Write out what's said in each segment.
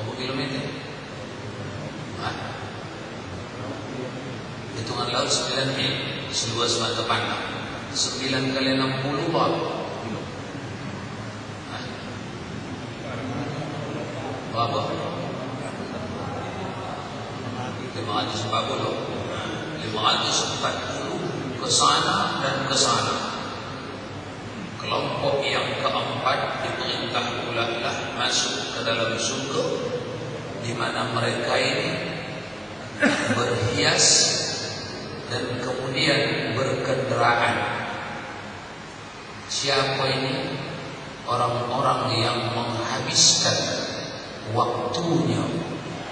berapa kilometer? Hah? Hitungan laut 9 mil seluas mata pandang. 9 kali 60 bar. lima Berapa? 540 540 ke sana dan ke sana kelompok yang keempat diperintah ulahlah masuk ke dalam sungguh di mana mereka ini berhias dan kemudian berkenderaan. Siapa ini? Orang-orang yang menghabiskan waktunya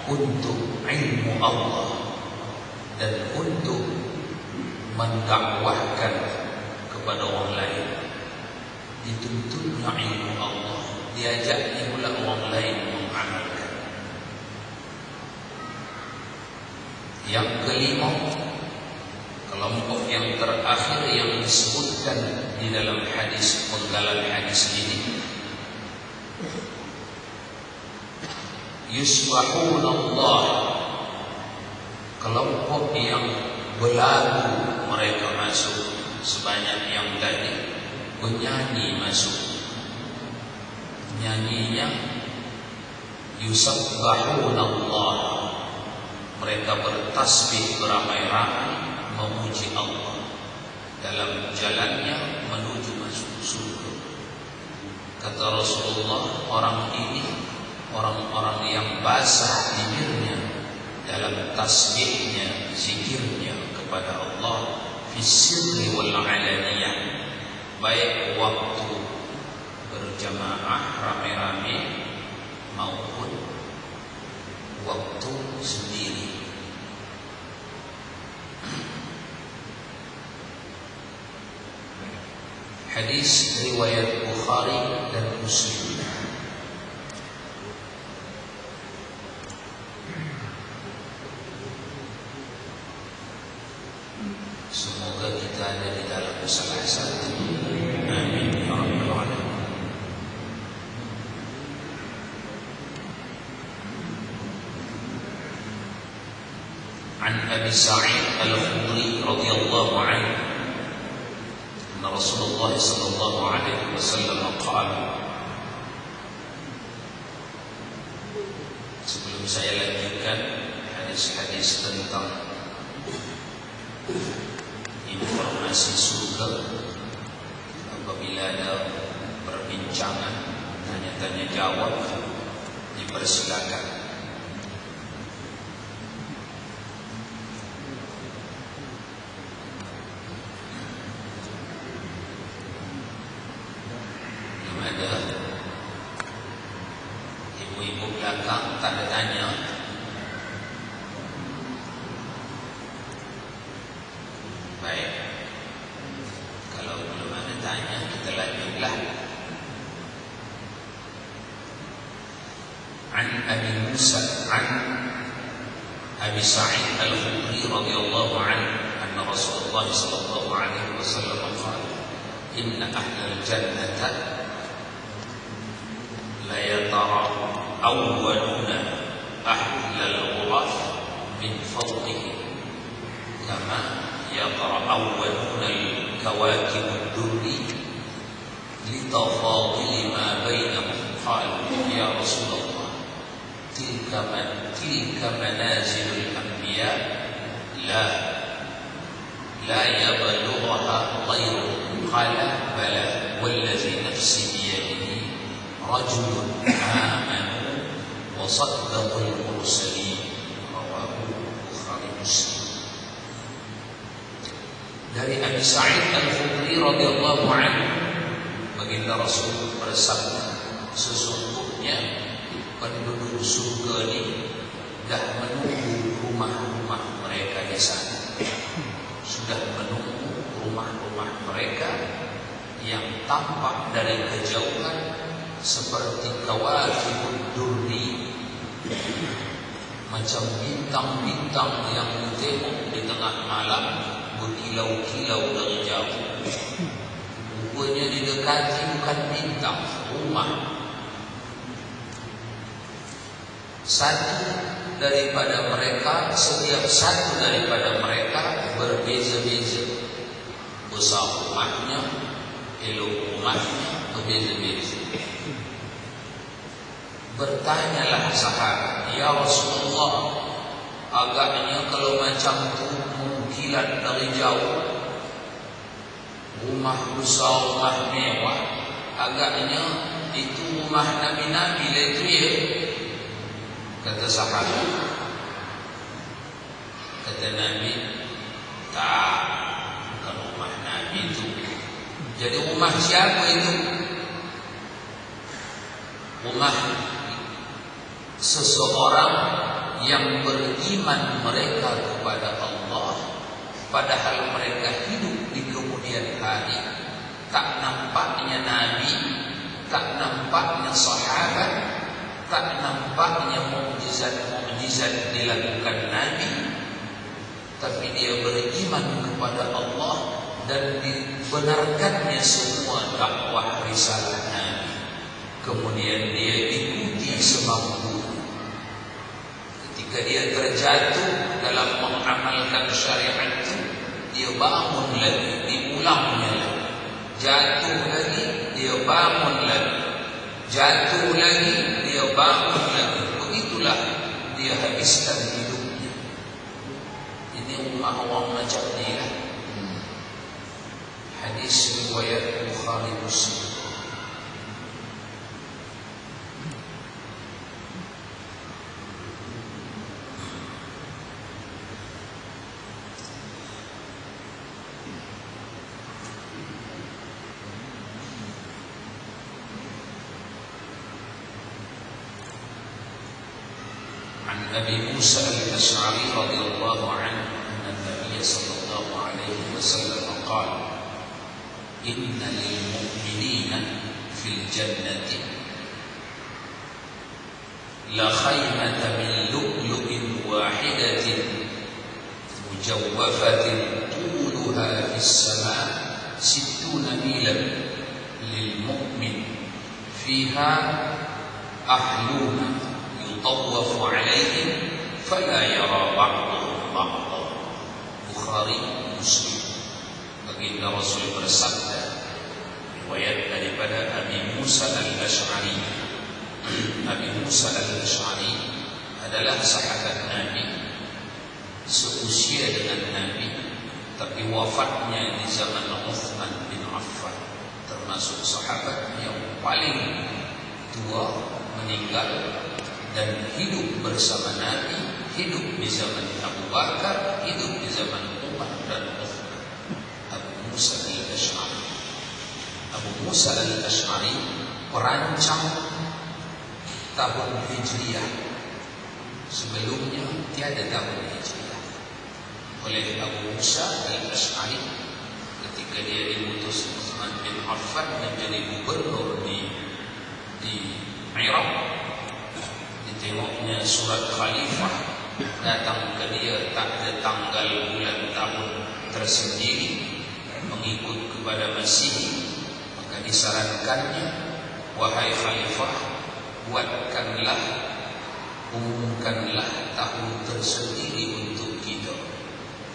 untuk ilmu Allah dan untuk mendakwahkan kepada orang lain. Dituntutnya ilmu Allah, diajaknya pula orang lain mengamalkan. Yang kelima, kelompok yang terakhir yang disebutkan di dalam hadis penggalan hadis ini. Yusbahun Allah kelompok yang berlagu mereka masuk. Sebanyak yang tadi bernyanyi masuk. Nyanyinya yusabbahun Allah mereka bertasbih beramai-ramai memuji Allah dalam jalannya menuju masuk surga. Kata Rasulullah, orang ini orang-orang yang basah bibirnya dalam tasbihnya, zikirnya kepada Allah fi sirri wal alaniyah. Baik waktu berjamaah ramai-ramai maupun waktu sendiri. Hadis riwayat Bukhari dan Muslim. Semoga kita ada di dalam salah satu. Amin ya rabbal alamin. عن أبي سعيد الخدري رضي الله عنه أن رسول الله صلى الله عليه وسلم قال Sebelum saya lanjutkan hadis-hadis tentang informasi surga apabila ada perbincangan tanya-tanya jawab dipersilakan عن أبي موسى عن أبي سعيد الخدري رضي الله عنه أن رسول الله صلى الله عليه وسلم قال إن أهل الجنة ليتراءون أهل الغرف من فوقهم كما يتراءون الكواكب الدري لتفاضل ما بينهم قالوا يا رسول الله. تلك من تلك منازل الأنبياء؟ لا. لا يبلغها غيرهم قال بلى. والذي نفسي بيده رجل آمن وصدق المرسلين. رواه البخاري مسلم dari Abi Sa'id Al-Khudri radhiyallahu anhu baginda Rasul bersabda sesungguhnya penduduk surga ini dah menunggu rumah-rumah mereka di sana. Sudah menunggu rumah-rumah mereka yang tampak dari kejauhan seperti kawakibun durri. Macam bintang-bintang yang ditengok di tengah malam berkilau-kilau dari jauh rupanya didekati bukan bintang rumah satu daripada mereka setiap satu daripada mereka berbeza-beza besar rumahnya, elok rumahnya, berbeza-beza. Bertanyalah sahabat, Ya Rasulullah, agaknya kalau macam tu mengkilat dari jauh, rumah besar, rumah mewah, agaknya itu rumah Nabi-Nabi lah itu ya. Kata sahabat. Kata Nabi, tak, bukan rumah Nabi itu. Jadi rumah siapa itu? Rumah seseorang yang beriman mereka kepada Allah padahal mereka hidup kemudian hari. Tak nampaknya nabi tak nampaknya sahabat tak nampaknya mukjizat-mukjizat dilakukan nabi tapi dia beriman kepada Allah dan dibenarkannya semua dakwah risalah nabi. Kemudian dia ikuti semampu. Ketika dia terjatuh dalam mengamalkan syariat itu, dia bangun lagi, lagi. Jatuh lagi, dia bangun lagi. Jatuh lagi, dia bangun lagi. Begitulah dia habiskan hidupnya. Ini umat orang macam ni lah. Hadis riwayat Bukhari Muslim. أبي موسى الأشعري رضي الله عنه أن النبي صلى الله عليه وسلم قال إن للمؤمنين في الجنة لخيمة من لؤلؤ واحدة مجوفة طولها في السماء ستون ميلا للمؤمن فيها أهلون يطوف عليهم فلا يرى بعضهم بعضا Bukhari Muslim Baginda Rasul bersabda Riwayat daripada Abi Musa al-Ash'ari Abi Musa al-Ash'ari adalah sahabat Nabi Seusia dengan Nabi Tapi wafatnya di zaman Uthman bin Affan Termasuk sahabat yang paling tua meninggal dan hidup bersama Nabi, hidup di zaman Abu Bakar, hidup di zaman Umar dan. Abu Musa al-Ash'ari. Abu Musa al-Ash'ari perancang tahun Hijriah. Sebelumnya tiada tahun Hijriah. Oleh Abu Musa al-Ash'ari ketika dia dimutus Uthman bin Affan menjadi gubernur di di Iraq tengoknya surat khalifah datang ke dia tak ada tanggal bulan tahun tersendiri. Mengikut kepada Masih maka disarankannya wahai khalifah buatkanlah umumkanlah tahun tersendiri untuk kita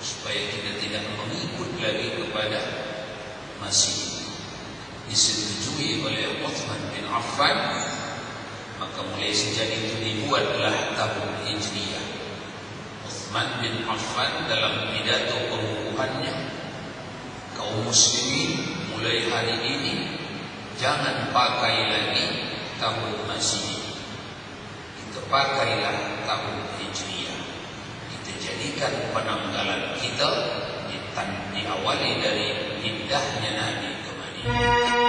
supaya kita tidak mengikut lagi kepada Masih. Disetujui oleh Uthman bin Affan mulai sejak itu dibuatlah tahun Hijriah. Uthman bin Affan dalam pidato pengukuhannya, kaum muslimin mulai hari ini jangan pakai lagi tahun Masih. Kita pakailah tahun Hijriah. Kita jadikan penanggalan kita diawali dari indahnya Nabi ke Madinah.